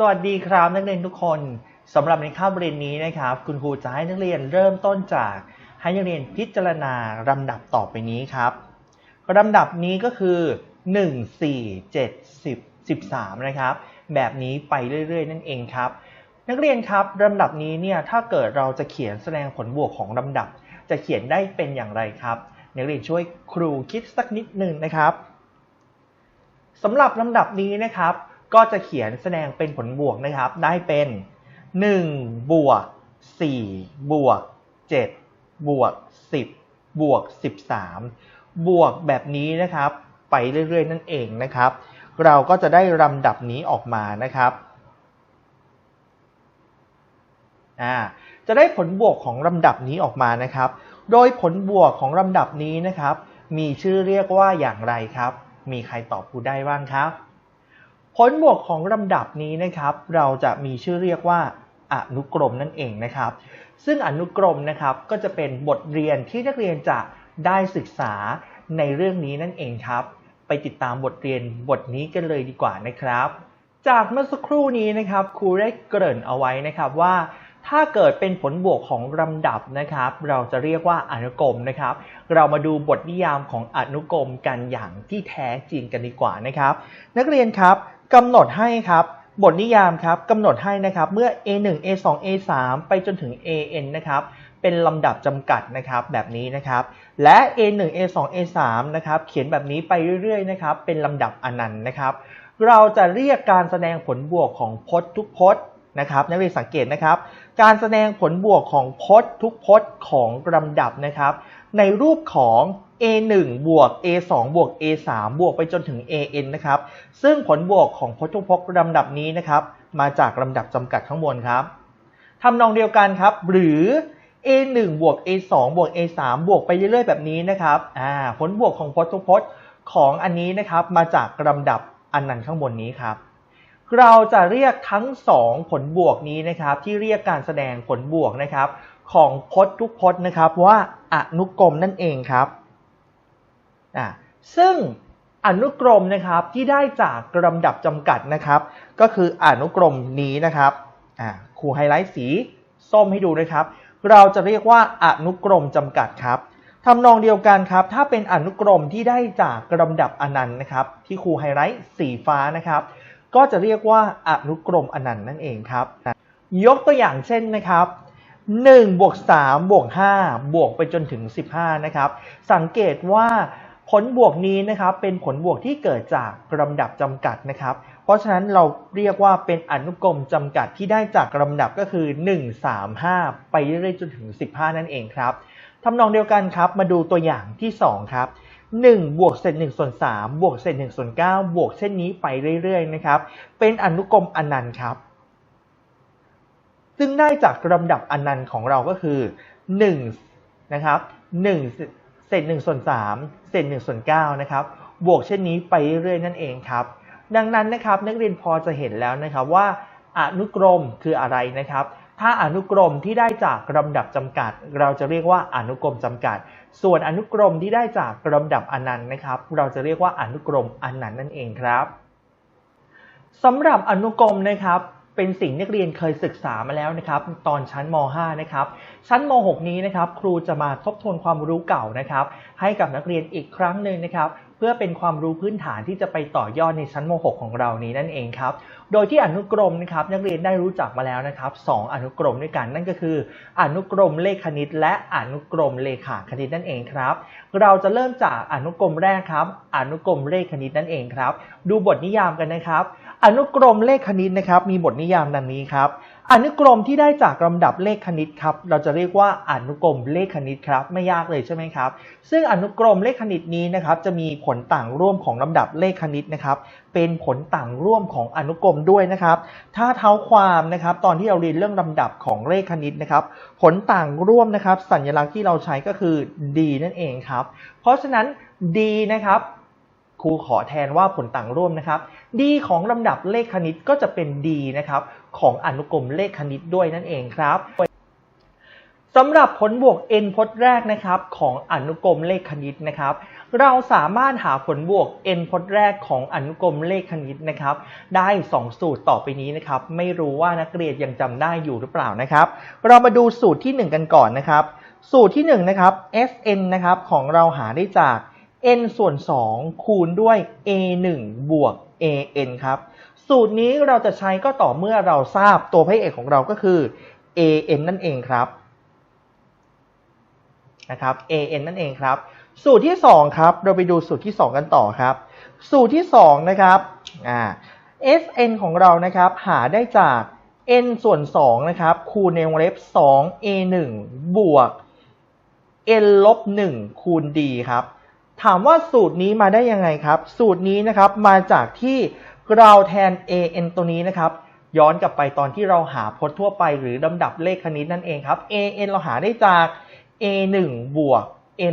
สวัสดีครับนักเรียนทุกคนสำหรับในคาบเรียนนี้นะครับ คุณครูจะให้นักเรียนเริ่มต้นจาก ให้นักเรียนพิจารณาลำดับต่อไปนี้ครับลำดับนี้ก็คือ 1 4 7 10 13 นะครับ แบบนี้ไปเรื่อย ๆ นั่นเองครับ นักเรียนครับลำดับนี้เนี่ยถ้าเกิดเราจะเขียนแสดงผลบวกของลำดับ จะเขียนได้เป็นอย่างไรครับนักเรียนช่วยครูคิดสักนิดหนึ่งนะครับสำหรับลำดับนี้นะครับ ก็จะเขียนแสดงเป็นผลบวกนะครับ ได้เป็น 1 บวก 4 บวก 7 บวก 10 บวก 13 บวกแบบนี้นะครับ ไปเรื่อยๆ นั่นเองนะครับ เราก็จะได้ลำดับนี้ออกมานะครับอ่าจะได้ผลบวกของลำดับนี้ออกมานะครับ โดยผลบวกของลำดับนี้นะครับ มีชื่อเรียกว่าอย่างไรครับ มีใครตอบครูได้บ้างครับ ผลบวกของลำดับนี้นะครับ เราจะมีชื่อเรียกว่าอนุกรมนั่นเองนะครับ ซึ่งอนุกรมนะครับก็จะเป็นบทเรียนที่นักเรียนจะได้ศึกษาในเรื่องนี้นั่นเองครับ ไปติดตามบทเรียนบทนี้กันเลยดีกว่านะครับ จากเมื่อสักครู่นี้นะครับครูได้เกริ่นเอาไว้นะครับว่า ถ้าเกิดเป็นผลบวกของลำดับนะครับ เราจะเรียกว่าอนุกรมนะครับ เรามาดูบทนิยามของอนุกรมกันอย่างที่แท้จริงกันดีกว่านะครับ นักเรียนครับกำหนดให้ครับบทนิยามครับกำหนดให้นะครับเมื่อ a1 a2 a3 ไปจนถึง an นะครับเป็นลำดับจำกัดนะครับแบบนี้นะครับ และ a1 a2 a3 นะครับเขียนแบบนี้ไปเรื่อยๆนะครับเป็นลำดับอนันต์นะครับ เราจะเรียกการแสดงผลบวกของพจน์ทุกพจน์นะครับนักเรียนสังเกตนะครับ การแสดงผลบวกของพจน์ทุกพจน์ของลำดับนะครับ ในรูปของ a1 บวก a2 บวก a3 บวกไปจนถึง an นะครับ ซึ่งผลบวกของพจน์ทุกพจน์ลำดับนี้นะครับ มาจากลำดับจำกัดข้างบนครับทำนองเดียวกันครับ หรือ a1 บวก a2 บวก a3 บวกไปเรื่อยๆแบบนี้นะครับอ่าผลบวกของพจน์ทุกพจน์ของอันนี้นะครับ มาจากลำดับอันนั้นข้างบนนี้ครับ เราจะเรียกทั้ง 2 ผลบวกนี้นะครับ ที่เรียกการแสดงผลบวกนะครับ ของพจน์ทุกพจน์นะครับว่าอนุกรมนั่นเองครับอ่าซึ่งอนุกรมนะครับที่ได้จากลำดับจำกัดนะครับ ก็คืออนุกรมนี้นะครับอ่าครูไฮไลท์สีส้มให้ดูนะครับ เราจะเรียกว่าอนุกรมจำกัดครับทำนองเดียวกันครับ ถ้าเป็นอนุกรมที่ได้จากลำดับอนันต์นะครับ ที่ครูไฮไลท์สีฟ้านะครับ ก็จะเรียกว่าอนุกรมอนันต์นั่นเองครับ ยกตัวอย่างเช่นนะครับ1บวก3บวก5บวกไปจนถึง 15 นะครับ สังเกตว่าผลบวกนี้นะครับเป็นผลบวกที่เกิดจากลำดับจำกัดนะครับ เพราะฉะนั้นเราเรียกว่าเป็นอนุกรมจำกัดที่ได้จากลำดับก็คือ 1 3 5 ไปเรื่อยๆจนถึง 15 นั่นเองครับทำนองเดียวกันครับ มาดูตัวอย่างที่ 2 ครับ 1 บวกเศษ1ส่วน3บวกเศษ1ส่วน9บวกเช่นนี้ไปเรื่อยๆนะครับ เป็นอนุกรมอนันต์ครับ ซึ่งได้จากลำดับอนันต์ของเราก็คือ1นะครับ1เศษ1ส่วน3เศษ1ส่วน9นะครับ บวกเช่นนี้ไปเรื่อยๆนั่นเองครับ ดังนั้นนะครับนักเรียนพอจะเห็นแล้วนะครับว่าอนุกรมคืออะไรนะครับ ถ้าอนุกรมที่ได้จากลำดับจำกัด เราจะเรียกว่าอนุกรมจำกัด ส่วนอนุกรมที่ได้จากลำดับอนันต์นะครับ เราจะเรียกว่าอนุกรมอนันต์นั่นเองครับสำหรับอนุกรมนะครับเป็นสิ่งนักเรียนเคยศึกษามาแล้วนะครับ ตอนชั้นม .5 นะครับ ชั้นม .6 นี้นะครับ ครูจะมาทบทวนความรู้เก่านะครับ ให้กับนักเรียนอีกครั้งหนึ่งนะครับ เพื่อเป็นความรู้พื้นฐานที่จะไปต่อยอดในชั้นม .6 ของเรานี้นั่นเองครับ โดยที่อนุกรมนะครับนักเรียนได้รู้จักมาแล้วนะครับสองอนุกรมด้วยกันนั่นก็คือ อนุกรมเลขคณิต และอนุกรมเลขาคณิตนั่นเองครับ เราจะเริ่มจากอนุกรมแรกครับ อนุกรมเลขคณิตนั่นเองครับ ดูบทนิยามกันนะครับ อนุกรมเลขคณิตนะครับ มีบทนิยามดังนี้ครับ อนุกรมที่ได้จากลำดับเลขคณิตครับ เราจะเรียกว่าอนุกรมเลขคณิตครับ ไม่ยากเลยใช่ไหมครับ ซึ่งอนุกรมเลขคณิตนี้นะครับจะมีผลต่างร่วมของลำดับเลขคณิตนะครับ เป็นผลต่างร่วมของอนุกรมด้วยนะครับ ถ้าเท้าความนะครับ ตอนที่เราเรียนเรื่องลำดับของเลขคณิตนะครับ ผลต่างร่วมนะครับ สัญลักษณ์ที่เราใช้ก็คือ d นั่นเองครับ เพราะฉะนั้น d นะครับ ครูขอแทนว่าผลต่างร่วมนะครับ d ของลำดับเลขคณิตก็จะเป็น d นะครับของอนุกรมเลขคณิตด้วยนั่นเองครับสำหรับผลบวก n พจน์แรกนะครับของอนุกรมเลขคณิตนะครับ เราสามารถหาผลบวก n พจน์แรกของอนุกรมเลขคณิตนะครับ ได้ 2 สูตรต่อไปนี้นะครับ ไม่รู้ว่านักเรียนยังจำได้อยู่หรือเปล่านะครับ เรามาดูสูตรที่ 1 กันก่อนนะครับ สูตรที่1นะครับ Sn นะครับของเราหาได้จาก n ส่วน 2 คูณด้วย a 1บวก an ครับ สูตรนี้เราจะใช้ก็ต่อเมื่อเราทราบตัวพระเอกของเราก็คือ an นั่นเองครับนะครับ an นั่นเองครับ สูตรที่ 2 ครับ เราไปดูสูตรที่ 2 กันต่อครับ สูตรที่ 2 นะครับอ่า sn ของเรานะครับหาได้จาก n ส่วน 2 นะครับ คูณในวงเล็บ 2 a 1บวก n ลบ 1 คูณ d ครับ ถามว่าสูตรนี้มาได้ยังไงครับ สูตรนี้นะครับมาจากที่เราแทน an ตัวนี้นะครับ ย้อนกลับไปตอนที่เราหาพจน์ทั่วไปหรือลำดับเลขคณิตนั่นเองครับ an เราหาได้จาก a 1 บวก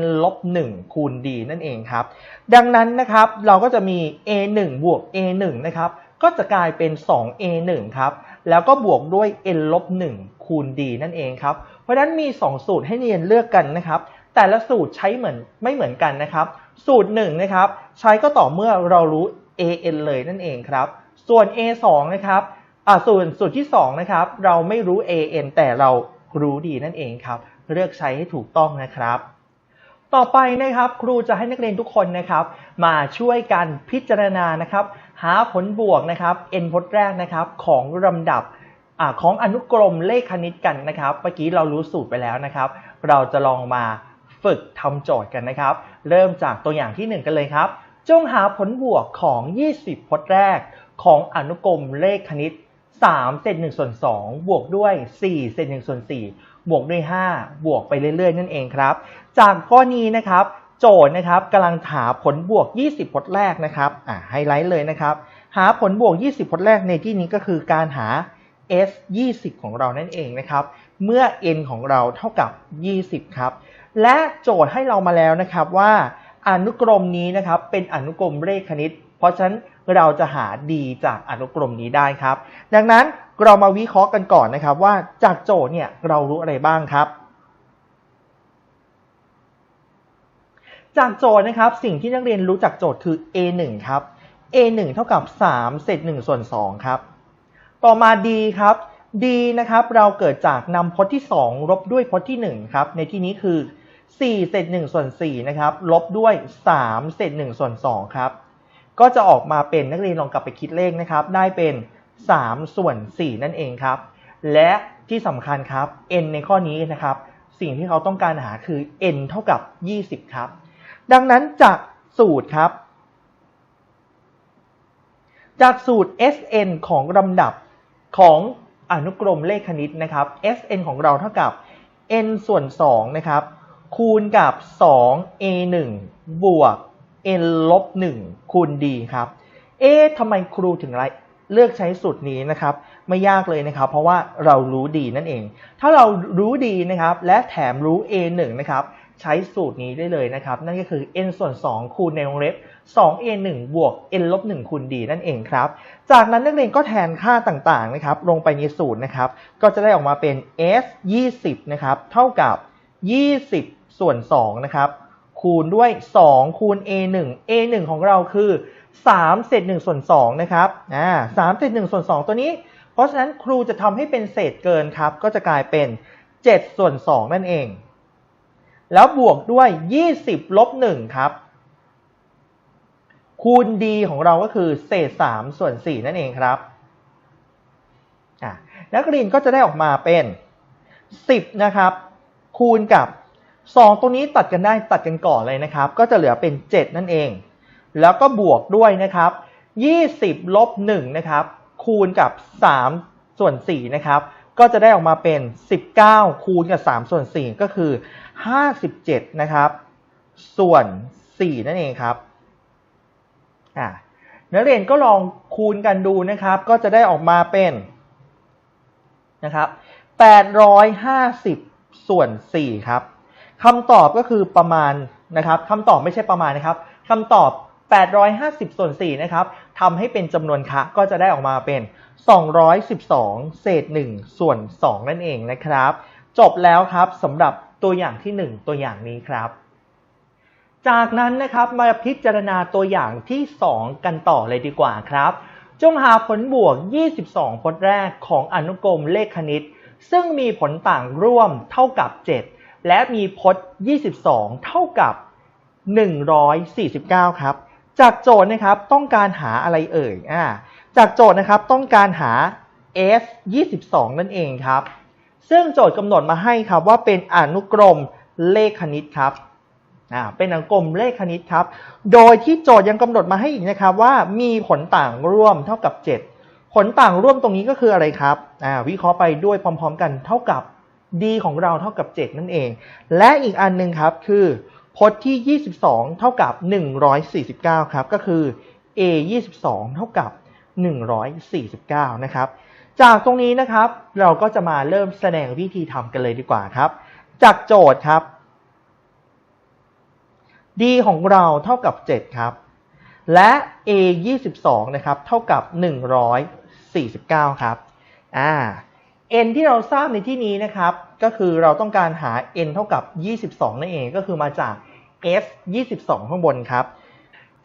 n ลบ1คูณ d นั่นเองครับ ดังนั้นนะครับเราก็จะมี a 1 บวก a 1 นะครับ ก็จะกลายเป็น 2a 1 ครับ แล้วก็บวกด้วย n ลบ1คูณ d นั่นเองครับ เพราะฉะนั้นมี 2 สูตรให้เรียนเลือกกันนะครับ แต่ละสูตรใช้เหมือนไม่เหมือนกันนะครับ สูตร1นะครับใช้ก็ต่อเมื่อเรารู้ an เลยนั่นเองครับ ส่วน a 2 นะครับอ่าส่วนสูตรที่2นะครับเราไม่รู้ an แต่เรารู้ดีนั่นเองครับ เลือกใช้ให้ถูกต้องนะครับ ต่อไปนะครับครูจะให้นักเรียนทุกคนนะครับ มาช่วยกันพิจารณานะครับ หาผลบวกนะครับ n พจน์แรกนะครับของลำดับอาของอนุกรมเลขคณิตกันนะครับ เมื่อกี้เรารู้สูตรไปแล้วนะครับ เราจะลองมา ฝึกทำโจทย์กันนะครับ เริ่มจากตัวอย่างที่ 1 กันเลยครับ จงหาผลบวกของ 20 พจน์แรกของอนุกรมเลขคณิต 3 เศษ1ส่วน2บวกด้วย 4 เศษ1ส่วน4บวกด้วย 5 บวกไปเรื่อยๆ นั่นเองครับ จากข้อนี้นะครับ โจทย์นะครับกำลังหาผลบวก 20 พจน์แรกนะครับอ่าไฮไลท์เลยนะครับ หาผลบวก 20 พจน์แรกในที่นี้ก็คือการหา s 20 ของเรานั่นเองนะครับ เมื่อ n ของเราเท่ากับ 20 ครับ และโจทย์ให้เรามาแล้วนะครับว่าอนุกรมนี้นะครับเป็นอนุกรมเลขคณิต เพราะฉะนั้นเราจะหา d จากอนุกรมนี้ได้ครับ ดังนั้นเรามาวิเคราะห์กันก่อนนะครับว่าจากโจทย์เนี่ยเรารู้อะไรบ้างครับ จากโจทย์นะครับสิ่งที่นักเรียนรู้จากโจทย์คือ a 1 ครับ a 1 เท่ากับ 3 เศษ1ส่วน2ครับ ต่อมา d ครับ d นะครับเราเกิดจากนำพจน์ที่ 2 ลบด้วยพจน์ที่ 1 ครับ ในที่นี้คือ 4เศษ1ส่วน4นะครับ ลบด้วย3เศษ1ส่วน2ครับ ก็จะออกมาเป็นนักเรียนลองกลับไปคิดเลขนะครับ ได้เป็น 3 ส่วน 4 นั่นเองครับ และที่สำคัญครับ n ในข้อนี้นะครับ สิ่งที่เขาต้องการหาคือ n เท่ากับ 20 ครับ ดังนั้นจากสูตรครับ จากสูตร Sn ของลำดับของอนุกรมเลขคณิตนะครับ Sn ของเราเท่ากับ n ส่วน2นะครับ คูณกับ 2 a 1บวก n ลบ1คูณ d ครับ เอ๊ะทำไมครูถึงไรเลือกใช้สูตรนี้นะครับ ไม่ยากเลยนะครับ เพราะว่าเรารู้ดีนั่นเอง ถ้าเรารู้ดีนะครับ และแถมรู้ a 1นะครับใช้สูตรนี้ได้เลยนะครับ นั่นก็คือ n ส่วน 2 คูณในวงเล็บ 2a 1บวก n ลบ1คูณ d นั่นเองครับ จากนั้นนักเรียนก็แทนค่าต่างๆนะครับ ลงไปในสูตรนะครับ ก็จะได้ออกมาเป็น s 20นะครับ เท่ากับ 20 ส่วน2นะครับคูณด้วย 2 คูณ a 1 a 1 ของเราคือ3เศษ1ส่วน2นะครับอ่า3เศษ1ส่วน2ตัวนี้ เพราะฉะนั้นครูจะทำให้เป็นเศษเกินครับ ก็จะกลายเป็น7ส่วน2นั่นเอง แล้วบวกด้วย 20ลบ1ครับ คูณ d ของเราก็คือเศษ3ส่วน4นั่นเองครับอะนักเรียนก็จะได้ออกมาเป็น 10 นะครับ คูณกับ 2 ตัวนี้ตัดกันได้ตัดกันก่อนเลยนะครับ ก็จะเหลือเป็น 7 นั่นเอง แล้วก็บวกด้วยนะครับ 20ลบ1นะครับ คูณกับ 3 ส่วน4นะครับ ก็จะได้ออกมาเป็น 19 คูณกับ 3 ส่วน 4 ก็คือ 57 นะครับ ส่วน 4 นั่นเองครับอ่านักเรียนก็ลองคูณกันดูนะครับ ก็จะได้ออกมาเป็นนะครับ850 ส่วน 4 ครับ คำตอบก็คือประมาณนะครับคำตอบไม่ใช่ประมาณนะครับคำตอบ 850 ส่วน 4 นะครับทำให้เป็นจำนวนคะก็จะได้ออกมาเป็น 212 เศษ 1 ส่วน 2 นั่นเองนะครับ จบแล้วครับสำหรับตัวอย่างที่ 1 ตัวอย่างนี้ครับ จากนั้นนะครับมาพิจารณาตัวอย่างที่ 2 กันต่อเลยดีกว่าครับ จงหาผลบวก 22 พจน์แรกของอนุกรมเลขคณิต ซึ่งมีผลต่างร่วมเท่ากับ 7 และมีพจน์ 22 เท่ากับ 149 ครับ จากโจทย์นะครับต้องการหาอะไรเอ่ยอ่าจากโจทย์นะครับต้องการหา s 22 นั่นเองครับ ซึ่งโจทย์กำหนดมาให้ครับว่าเป็นอนุกรมเลขคณิตครับอ่าเป็นอนุกรมเลขคณิตครับ โดยที่โจทย์ยังกำหนดมาให้อีกนะครับว่ามีผลต่างร่วมเท่ากับ 7 ผลต่างร่วมตรงนี้ก็คืออะไรครับอ่าวิเคราะห์ไปด้วยพร้อม ๆ กันเท่ากับ d ของเราเท่ากับ 7 นั่นเอง และอีกอันหนึ่งครับคือพจน์ที่ 22 เท่ากับ 149 ครับก็คือ a 22 เท่ากับ 149 นะครับ จากตรงนี้นะครับเราก็จะมาเริ่มแสดงวิธีทำกันเลยดีกว่าครับ จากโจทย์ครับ d ของเราเท่ากับ 7 ครับ และ a 22 นะครับ เท่ากับ 149 ครับ อ่า n ที่เราทราบในที่นี้นะครับ ก็คือเราต้องการหา n เท่ากับ 22 นั่นเอง ก็คือมาจาก s 22 ข้างบนครับ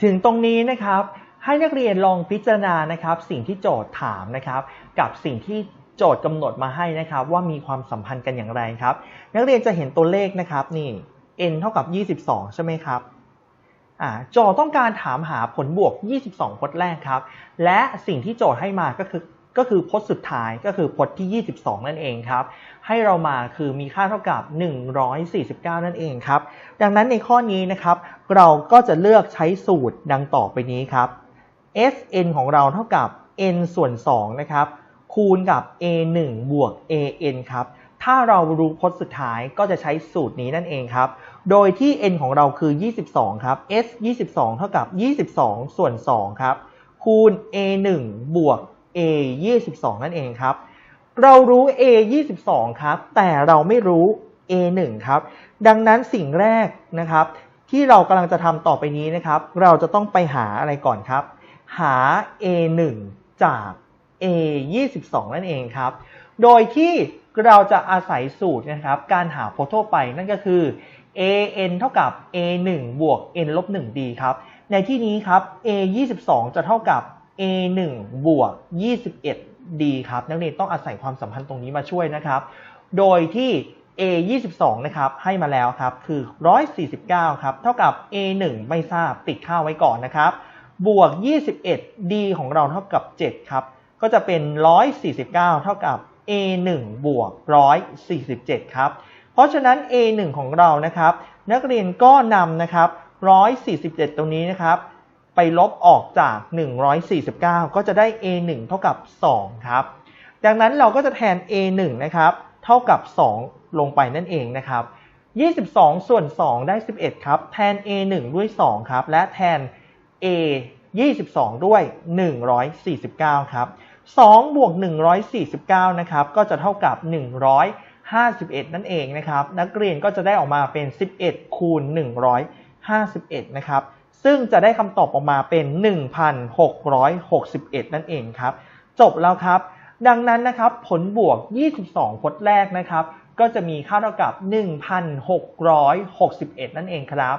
ถึงตรงนี้นะครับ ให้นักเรียนลองพิจารณานะครับ สิ่งที่โจทย์ถามนะครับ กับสิ่งที่โจทย์กำหนดมาให้นะครับ ว่ามีความสัมพันธ์กันอย่างไรครับ นักเรียนจะเห็นตัวเลขนะครับนี่ n เท่ากับ 22 ใช่ไหมครับอ่าโจทย์ต้องการถามหาผลบวก 22 พจน์แรกครับ และสิ่งที่โจทย์ให้มาก็คือ ก็คือพจน์สุดท้ายก็คือพจน์ที่ 22 นั่นเองครับ ให้เรามาคือมีค่าเท่ากับ 149 นั่นเองครับ ดังนั้นในข้อนี้นะครับ เราก็จะเลือกใช้สูตรดังต่อไปนี้ครับ Sn ของเราเท่ากับ n ส่วน 2 นะครับ คูณกับ a1 บวก an ครับ ถ้าเรารู้พจน์สุดท้ายก็จะใช้สูตรนี้นั่นเองครับ โดยที่ n ของเราคือ 22 ครับ s 22 เท่ากับ 22 ส่วน 2 ครับ คูณ a1 บวก a 22นั่นเองครับ เรารู้ a 22ครับ แต่เราไม่รู้ a 1ครับ ดังนั้นสิ่งแรกนะครับ ที่เรากำลังจะทำต่อไปนี้นะครับ เราจะต้องไปหาอะไรก่อนครับ หา a 1จาก a 22นั่นเองครับ โดยที่เราจะอาศัยสูตรนะครับ การหาพจน์ทั่วไปนั่นก็คือ a n เท่ากับ a 1บวก n ลบ1 d ครับ ในที่นี้ครับ a 22จะเท่ากับ a 1 บวก 21 d ครับ นักเรียนต้องอาศัยความสัมพันธ์ตรงนี้มาช่วยนะครับ โดยที่ a 22นะครับให้มาแล้วครับคือ 149ครับเท่ากับ a 1ไม่ทราบติดค่าไว้ก่อนนะครับ บวก 21 d ของเราเท่ากับ 7 ครับ ก็จะเป็น 149 เท่ากับ a 1บวก 147 ครับ เพราะฉะนั้น a 1ของเรานะครับ นักเรียนก็นำนะครับ 147 ตรงนี้นะครับ ไปลบออกจาก 149 ก็จะได้ a 1เท่ากับ 2 ครับ ดังนั้นเราก็จะแทน a 1นะครับ เท่ากับ 2 ลงไปนั่นเองนะครับ 22 ส่วน 2 ได้ 11 ครับ แทน a 1ด้วย 2 ครับ และแทน a 22 ด้วย 149 ครับ 2 บวก 149 นะครับ ก็จะเท่ากับ 151 นั่นเองนะครับ นักเรียนก็จะได้ออกมาเป็น 11 คูณ 151 นะครับ ซึ่งจะได้คำตอบออกมาเป็น 1,661 นั่นเองครับ จบแล้วครับ ดังนั้นนะครับผลบวก 22 พจน์แรกนะครับ ก็จะมีค่าเท่ากับ 1,661 นั่นเองครับ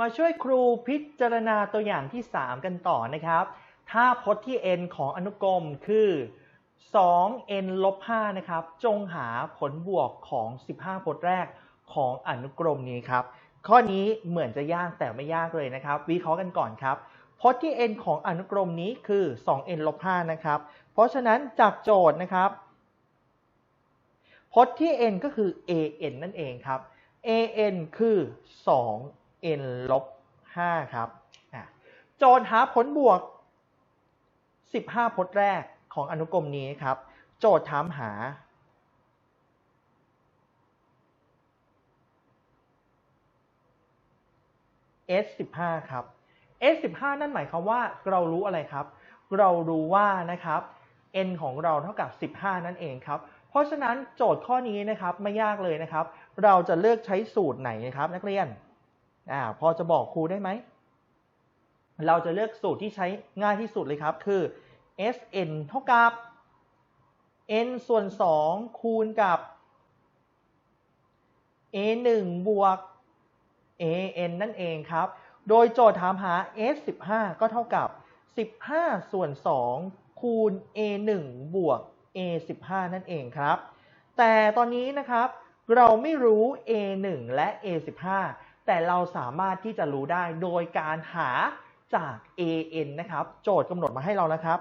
มาช่วยครูพิจารณาตัวอย่างที่ 3 กันต่อนะครับ ถ้าพจน์ที่ n ของอนุกรมคือ 2n ลบ5นะครับ จงหาผลบวกของ 15 พจน์แรกของอนุกรมนี้ครับ ข้อนี้เหมือนจะยากแต่ไม่ยากเลยนะครับ วิเคราะห์กันก่อนครับพจน์ที่ n ของอนุกรมนี้คือ 2n ลบ5นะครับ เพราะฉะนั้นจากโจทย์นะครับพจน์ที่ n ก็คือ an นั่นเองครับ an คือ 2n ลบ5ครับ โจทย์หาผลบวก 15 พจน์แรกของอนุกรมนี้ครับ โจทย์ถามหา s 15 ครับ s 15 นั่นหมายความว่าเรารู้อะไรครับ เรารู้ว่านะครับ n ของเราเท่ากับ 15 นั่นเองครับ เพราะฉะนั้นโจทย์ข้อนี้นะครับไม่ยากเลยนะครับ เราจะเลือกใช้สูตรไหนครับ นักเรียนอ่าพอจะบอกครูได้ไหม เราจะเลือกสูตรที่ใช้ง่ายที่สุดเลยครับคือ Sn เท่ากับ n ส่วน 2 คูณกับ a 1บวก a n นั่นเองครับ โดยโจทย์ถามหา s 15 ก็เท่ากับ 15 ส่วน 2 คูณ a 1บวก a 15นั่นเองครับ แต่ตอนนี้นะครับเราไม่รู้ a 1และ a 15แต่เราสามารถที่จะรู้ได้โดยการหาจาก a n นะครับ โจทย์กำหนดมาให้เรานะครับ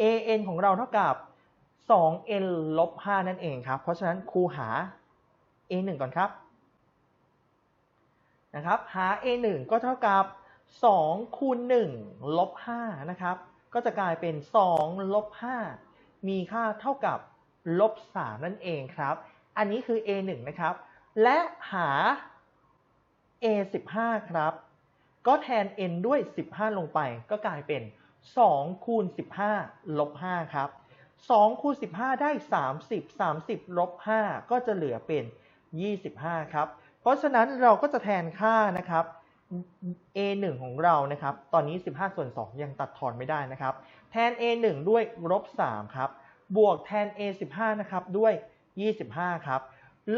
a n ของเราเท่ากับ 2n ลบ 5 นั่นเองครับ เพราะฉะนั้นครูหา a 1ก่อนครับ นะครับ หา a 1ก็เท่ากับ 2 คูณ 1 ลบ 5 นะครับ ก็จะกลายเป็น 2 ลบ 5 มีค่าเท่ากับ ลบ 3 นั่นเองครับ อันนี้คือ a 1นะครับ และหา a 15ครับ ก็แทน n ด้วย 15 ลงไป ก็กลายเป็น 2 คูณ 15 ลบ 5 ครับ 2 คูณ 15 ได้ 30 30 ลบ 5 ก็จะเหลือเป็น 25 ครับ เพราะฉะนั้นเราก็จะแทนค่านะครับ a 1ของเรานะครับ ตอนนี้ 15 ส่วน 2 ยังตัดทอนไม่ได้นะครับ แทน a 1ด้วยลบ3ครับ บวกแทน a 15นะครับด้วย 25 ครับ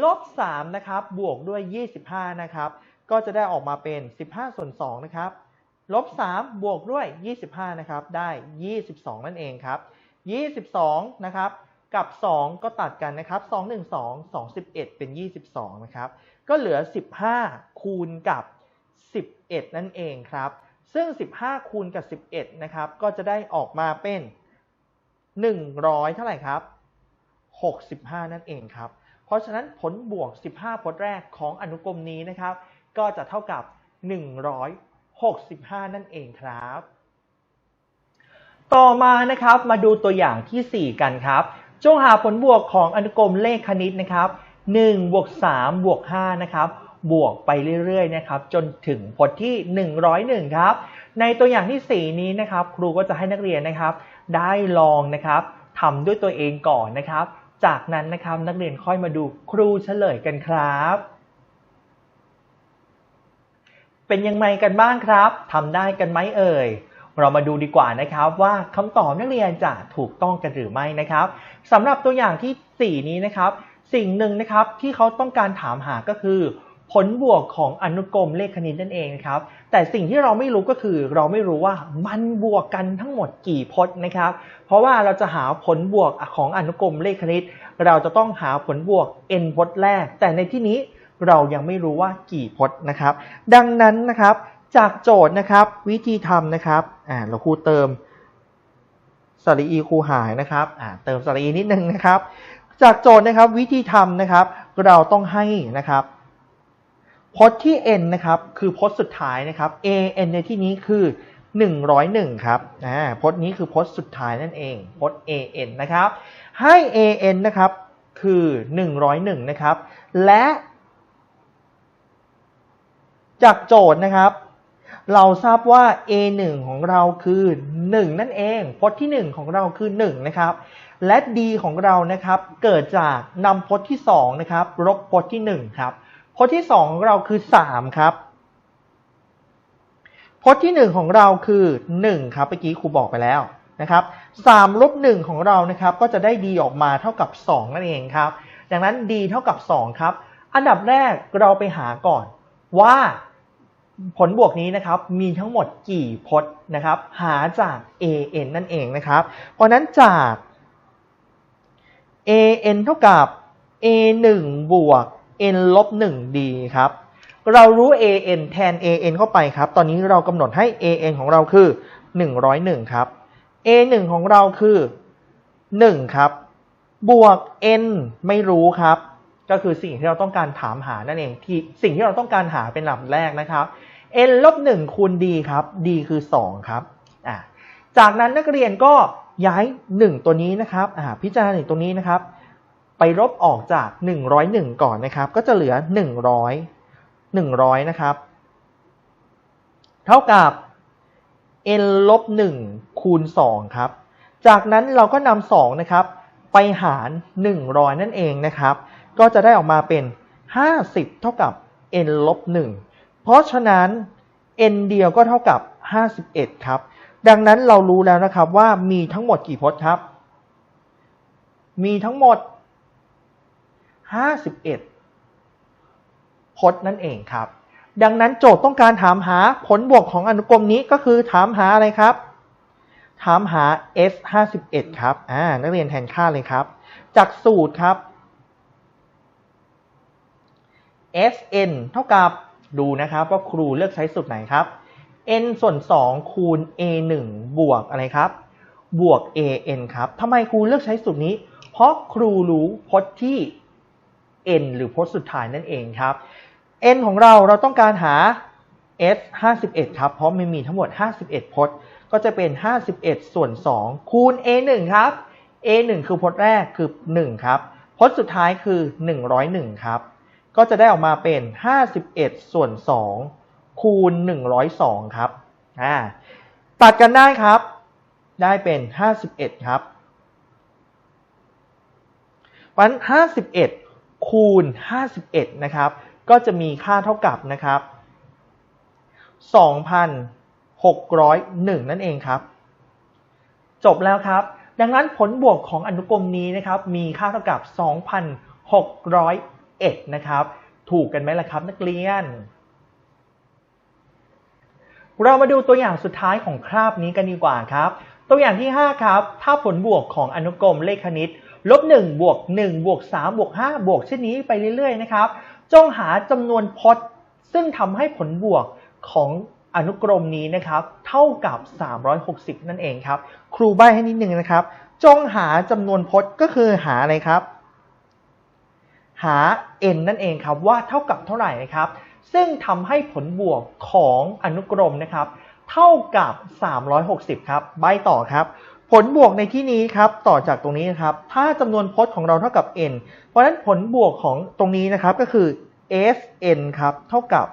ลบ3นะครับ บวกด้วย 25 นะครับ ก็จะได้ออกมาเป็น 15 ส่วน 2 นะครับ ลบ 3 บวกด้วย 25 นะครับ ได้ 22 นั่นเองครับ 22 นะครับ กับ 2 ก็ตัดกันนะครับ 2 1 2 2 11 เป็น 22 นะครับ ก็เหลือ 15 คูณกับ 11 นั่นเองครับ ซึ่ง 15 คูณกับ 11 นะครับ ก็จะได้ออกมาเป็น 100 เท่าไหร่ครับ 65 นั่นเองครับ เพราะฉะนั้นผลบวก 15พจน์แรกของอนุกรมนี้นะครับ ก็จะเท่ากับ 165 นั่นเองครับ ต่อมานะครับมาดูตัวอย่างทีสี่4 กันครับ จงหาผลบวกของอนุกรมเลขคณิตนะครับ 1บวก3บวก5นะครับบวกไปเรื่อยๆนะครับจนถึงพจน์ที่ 101 ครับ ในตัวอย่างที่ 4 นี้นะครับ ครูก็จะให้นักเรียนนะครับ ได้ลองนะครับทำด้วยตัวเองก่อนนะครับ จากนั้นนะครับนักเรียนค่อยมาดูครูเฉลยกันครับ เป็นยังไงกันบ้างครับทำได้กันไหมเอ่ยเรามาดูดีกว่านะครับว่าคำตอบนักเรียนจะถูกต้องกันหรือไม่นะครับสำหรับตัวอย่างที่ 4 นี้นะครับ สิ่งหนึ่งนะครับที่เขาต้องการถามหาก็คือ ผลบวกของอนุกรมเลขคณิตนั่นเองครับ แต่สิ่งที่เราไม่รู้ก็คือ เราไม่รู้ว่ามันบวกกันทั้งหมดกี่พจน์นะครับ เพราะว่าเราจะหาผลบวกของอนุกรมเลขคณิต เราจะต้องหาผลบวก n พจน์แรก แต่ในที่นี้เรายังไม่รู้ว่ากี่พจน์นะครับ ดังนั้นนะครับจากโจทย์นะครับวิธีทำนะครับอ่าเราครูเติมสระอีครูหายนะครับอ่าเติมสระอีนิดนึงนะครับ จากโจทย์นะครับวิธีทำนะครับ เราต้องให้นะครับพจน์ที่ n นะครับคือพจน์สุดท้ายนะครับ a n ในที่นี้คือ 101 ครับอ่าพจน์นี้คือพจน์สุดท้ายนั่นเองพจน์ a n นะครับให้ a n นะครับคือ 101 นะครับ และ จากโจทย์นะครับ เราทราบว่า a 1ของเราคือ 1 นั่นเองพจน์ที่ 1 ของเราคือ 1 นะครับ และ d ของเรานะครับเกิดจากนำพจน์ที่2นะครับลบพจน์ที่1ครับพจน์ที่2ของเราคือ3ครับพจน์ที่ 1 ของเราคือ1ครับเมื่อกี้ครูบอกไปแล้วนะครับ3ลบ1ของเรานะครับก็จะได้ d ออกมาเท่ากับ 2 นั่นเองครับ ดังนั้น d เท่ากับ 2 ครับ อันดับแรกเราไปหาก่อนว่าผลบวกนี้นะครับมีทั้งหมดกี่พจน์นะครับ หาจาก an นั่นเองนะครับ เพราะนั้นจาก an เท่ากับ a 1บวก n ลบ 1 d ครับ เรารู้ an แทน an เข้าไปครับ ตอนนี้เรากำหนดให้ an ของเราคือ 101 ครับ a 1ของเราคือ 1 ครับ บวก n ไม่รู้ครับ ก็คือสิ่งที่เราต้องการถามหานั่นเองที่สิ่งที่เราต้องการหาเป็นลำแรกนะครับ n ลบ 1 คูณ d ครับ d คือ 2 ครับ จากนั้นนักเรียนก็ ย้าย 1 ตัวนี้นะครับพิจารณาหนึ่งตัวนี้นะครับ ไปลบออกจาก 101 ก่อนนะครับ ก็จะเหลือ 100 100 นะครับ เท่ากับ n ลบ1คูณ2ครับ จากนั้นเราก็นำ2นะครับ ไปหาร 100 นั่นเองนะครับ ก็จะได้ออกมาเป็น 50 เท่ากับ n ลบ1เพราะฉะนั้น n เดียวก็เท่ากับ 51 ครับ ดังนั้นเรารู้แล้วนะครับว่ามีทั้งหมดกี่พจน์ครับ มีทั้งหมด 51 พจน์นั่นเองครับ ดังนั้นโจทย์ต้องการถามหาผลบวกของอนุกรมนี้ก็คือถามหาอะไรครับ ถามหา s 51ครับ อ่า นักเรียนแทนค่าเลยครับ จากสูตรครับ sn เท่ากับดูนะครับว่าครูเลือกใช้สูตรไหนครับ n ส่วน 2 คูณ a 1บวกอะไรครับ บวก an ครับทำไมครูเลือกใช้สูตรนี้ เพราะครูรู้พจน์ที่ n หรือพจน์สุดท้ายนั่นเองครับ n ของเราเราต้องการหา s 51 ครับ เพราะมันมีทั้งหมด 51 พจน์ ก็จะเป็น 51 ส่วน 2 คูณ a 1ครับ a 1คือพจน์แรกคือ 1 ครับ พจน์สุดท้ายคือ 101 ครับ ก็จะได้ออกมาเป็น 51 ส่วน 2 คูณ 102 ครับอ่าตัดกันได้ครับ ได้เป็น 51 ครับวัน51 คูณ 51 นะครับ ก็จะมีค่าเท่ากับนะครับ 2,601 นั่นเองครับ จบแล้วครับ ดังนั้นผลบวกของอนุกรมนี้นะครับ มีค่าเท่ากับ 2,601 นะครับ ถูกกันไหมล่ะครับนักเรียน เรามาดูตัวอย่างสุดท้ายของคราบนี้กันดีกว่าครับ ตัวอย่างที่ 5 ครับ ถ้าผลบวกของอนุกรมเลขคณิตลบ1บวก1บวก3บวก5บวกเช่นนี้ไปเรื่อยๆนะครับจงหาจำนวนพจน์ ซึ่งทำให้ผลบวกของอนุกรมนี้นะครับ เท่ากับ 360 นั่นเองครับ ครูใบให้นิดนึงนะครับ จงหาจำนวนพจน์ก็คือหาอะไรครับ หา n นั่นเองครับว่าเท่ากับเท่าไหร่นะครับ ซึ่งทำให้ผลบวกของอนุกรมนะครับ เท่ากับ 360 ครับ ใบต่อครับ ผลบวกในที่นี้ครับ ต่อจากตรงนี้นะครับ ถ้าจำนวนพจน์ของเราเท่ากับ n เพราะฉะนั้นผลบวกของตรงนี้นะครับก็คือ sn ครับ เท่ากับ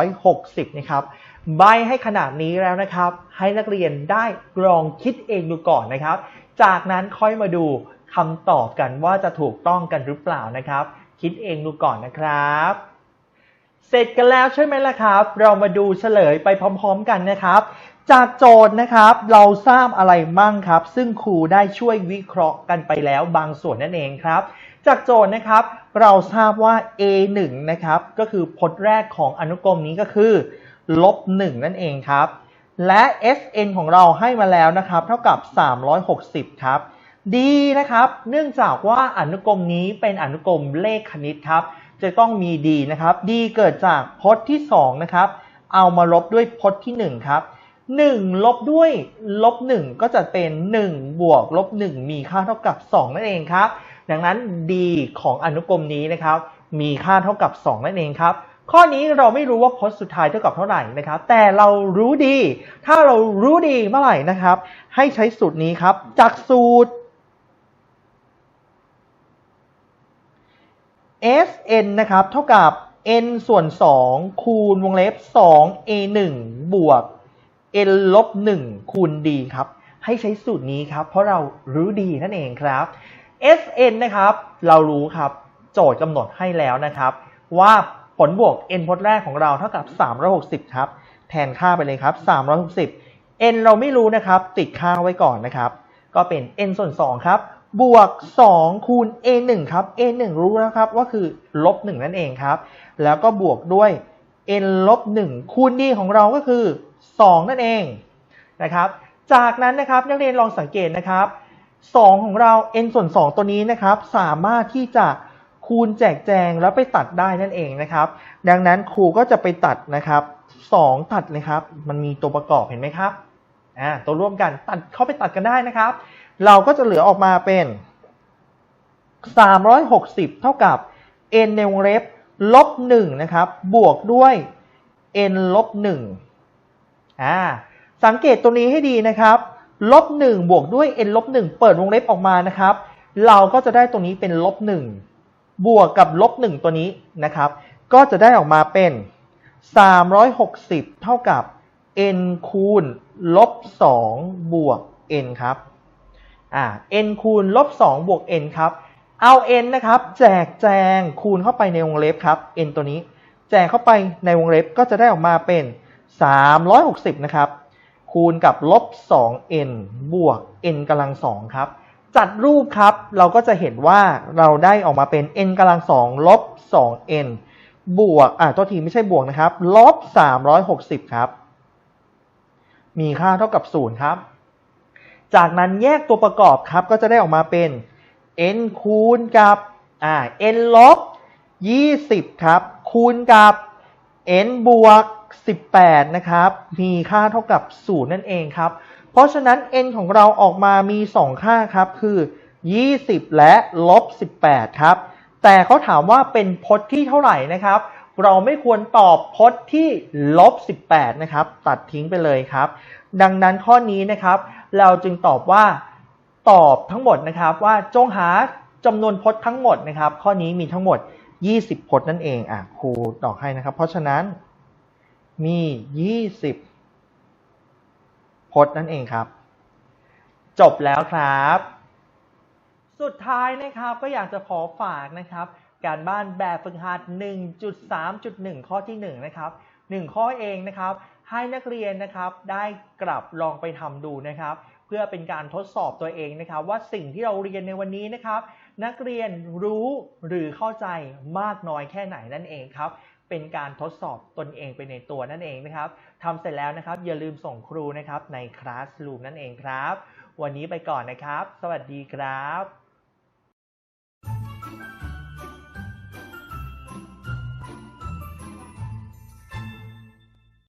360 นะครับใบให้ขนาดนี้แล้วนะครับ ให้นักเรียนได้ลองคิดเองดูก่อนนะครับ จากนั้นค่อยมาดูคำตอบกันว่าจะถูกต้องกันหรือเปล่านะครับ คิดเองดูก่อนนะครับ เสร็จกันแล้วใช่ไหมล่ะครับ เรามาดูเฉลยไปพร้อม ๆ กันนะครับ จากโจทย์นะครับเราทราบอะไรบ้างครับ ซึ่งครูได้ช่วยวิเคราะห์กันไปแล้วบางส่วนนั่นเองครับ จากโจทย์นะครับเราทราบว่า a1 นะครับก็คือพจน์แรกของอนุกรมนี้ก็คือลบ1นั่นเองครับ และ sn ของเราให้มาแล้วนะครับ เท่ากับ 360 ครับ d นะครับ เนื่องจากว่าอนุกรมนี้เป็นอนุกรมเลขคณิตครับ จะต้องมี d นะครับ d เกิดจากพจน์ที่2นะครับ เอามาลบด้วยพจน์ที่1ครับ1ลบด้วยลบ1ก็จะเป็น 1 บวกลบ1มีค่าเท่ากับ 2 นั่นเองครับ ดังนั้น d ของอนุกรมนี้นะครับ มีค่าเท่ากับ 2 นั่นเองครับ ข้อนี้เราไม่รู้ว่าพจน์สุดท้ายเท่ากับเท่าไหร่นะครับ แต่เรารู้ดี ถ้าเรารู้ดีเมื่อไหร่นะครับ ให้ใช้สูตรนี้ครับจากสูตร sn นะครับเท่ากับ n ส่วน 2 คูณวงเล็บ 2 a 1 บวก n ลบ 1 คูณ d ครับ ให้ใช้สูตรนี้ครับ เพราะเรารู้ดีนั่นเองครับ sn นะครับ เรารู้ครับ โจทย์กำหนดให้แล้วนะครับ ว่าผลบวก n พจน์แรกของเราเท่ากับ 360 ครับ แทนค่าไปเลยครับ 360 n เราไม่รู้นะครับ ติดค่าไว้ก่อนนะครับ ก็เป็น n ส่วน 2 ครับ บวก 2 คูณ a 1ครับ a 1รู้แล้วครับว่าคือลบ 1 นั่นเองครับ แล้วก็บวกด้วย n ลบ 1 คูณ d ของเราก็คือ 2 นั่นเองนะครับ จากนั้นนะครับนักเรียนลองสังเกตนะครับ 2 ของเรา n ส่วน 2 ตัวนี้นะครับ สามารถที่จะคูณแจกแจงแล้วไปตัดได้นั่นเองนะครับ ดังนั้นครูก็จะไปตัดนะครับ 2 ตัดเลยครับ มันมีตัวประกอบเห็นไหมครับ อ่าตัวร่วมกันตัดเข้าไปตัดกันได้นะครับ เราก็จะเหลือออกมาเป็น 360 เท่ากับ n ในวงเล็บลบ1นะครับ บวกด้วย n ลบ1อ่าสังเกตตัวนี้ให้ดีนะครับลบ1บวกด้วย n ลบ1เปิดวงเล็บออกมานะครับ เราก็จะได้ตรงนี้เป็นลบ1บวกกับลบ1ตัวนี้นะครับ ก็จะได้ออกมาเป็น 360 เท่ากับ n คูณลบ2บวก n ครับอ่า n คูณลบ2บวก n ครับเอา n นะครับ แจกแจงคูณเข้าไปในวงเล็บครับ n ตัวนี้ แจกเข้าไปในวงเล็บก็จะได้ออกมาเป็น 360 นะครับ คูณกับลบ 2n บวก n กำลัง2ครับ จัดรูปครับ เราก็จะเห็นว่าเราได้ออกมาเป็น n กำลังสองลบ 2n บวก อะตัวทีไม่ใช่บวกนะครับ ลบ 360 ครับ มีค่าเท่ากับ 0 ครับ จากนั้นแยกตัวประกอบครับ ก็จะได้ออกมาเป็น n คูณกับอ่า n ลบ 20 ครับ คูณกับ n บวก 18 นะครับ มีค่าเท่ากับ 0 นั่นเองครับ เพราะฉะนั้น n ของเราออกมามี 2 ค่าครับ คือ 20 และลบ 18 ครับ แต่เขาถามว่าเป็นพจน์ที่เท่าไหร่นะครับ เราไม่ควรตอบพจน์ที่ลบ 18 นะครับ ตัดทิ้งไปเลยครับ ดังนั้นข้อนี้นะครับ เราจึงตอบว่าตอบทั้งหมดนะครับว่าจงหาจำนวนพจน์ทั้งหมดนะครับ ข้อนี้มีทั้งหมด 20 พจน์นั่นเองอะครูตอกให้นะครับ เพราะฉะนั้นมี 20 พจน์นั่นเองครับ จบแล้วครับ สุดท้ายนะครับก็อยากจะขอฝากนะครับ การบ้านแบบฝึกหัด 1.3.1 ข้อที่ 1 นะครับ 1 ข้อเองนะครับ ให้นักเรียนนะครับได้กลับลองไปทำดูนะครับ เพื่อเป็นการทดสอบตัวเองนะครับ ว่าสิ่งที่เราเรียนในวันนี้นะครับ นักเรียนรู้หรือเข้าใจมากน้อยแค่ไหนนั่นเองครับเป็นการทดสอบตนเองไปในตัวนั่นเองนะครับทำเสร็จแล้วนะครับ อย่าลืมส่งครูนะครับในคลาส o ูมนั่นเองครับ วันนี้ไปก่อนนะครับ สวัสดีครับ